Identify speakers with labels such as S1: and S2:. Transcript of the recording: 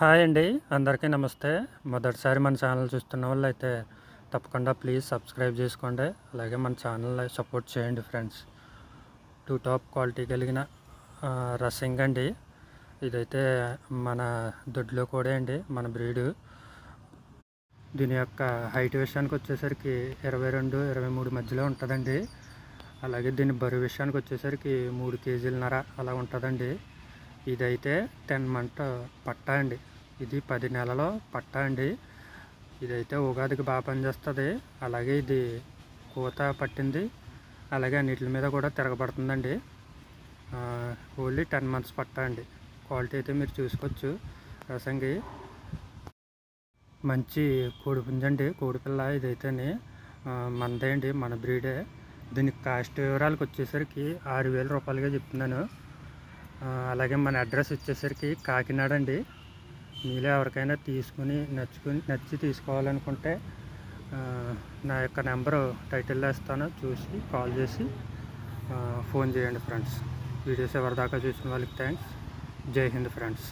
S1: Hi అండి. అందరికీ నమస్తే. మొదటిసారి మన ఛానల్ చూస్తున్న వాళ్ళు అయితే తప్పకుండా ప్లీజ్ సబ్స్క్రైబ్ చేసుకోండి. అలాగే మన ఛానల్ సపోర్ట్ చేయండి ఫ్రెండ్స్. టూ టాప్ క్వాలిటీ కలిగిన రసింగ్ అండి. ఇదైతే మన దొడ్లో కూడా అండి మన బ్రీడు. దీని యొక్క హైట్ విషయానికి వచ్చేసరికి ఇరవై రెండు ఇరవై మూడు మధ్యలో ఉంటుందండి. అలాగే దీని బరువు విషయానికి వచ్చేసరికి మూడు కేజీలన్నర అలా ఉంటుందండి. ఇదైతే టెన్ మంత్ పట్టా అండి. ఇది పది నెలలో పట్టా అండి. ఇదైతే ఉగాదికి బాగా పనిచేస్తుంది. అలాగే ఇది కూత పట్టింది. అలాగే అన్నిటి మీద కూడా తిరగబడుతుందండి. ఓన్లీ టెన్ మంత్స్ పట్టా అండి. క్వాలిటీ అయితే మీరు చూసుకోవచ్చు. రసంగి మంచి కోడి పుంజండి కోడిపిల్ల ఇదైతేనే మనదే అండి మన బ్రీడే. దీనికి కాస్ట్ వివరాలకు వచ్చేసరికి ఆరు వేల రూపాయలుగా చెప్తున్నాను. అలాగే మన అడ్రస్ వచ్చేసరికి కాకినాడ అండి మీలో ఎవరికైనా తీసుకుని నచ్చుకుని నచ్చి తీసుకోవాలనుకుంటే నా యొక్క నెంబరు టైటిల్లో ఇస్తాను. చూసి కాల్ చేసి ఫోన్ చేయండి ఫ్రెండ్స్. వీడియోస్ ఎవరిదాకా చూసిన వాళ్ళకి థ్యాంక్స్. జై హింద్ ఫ్రెండ్స్.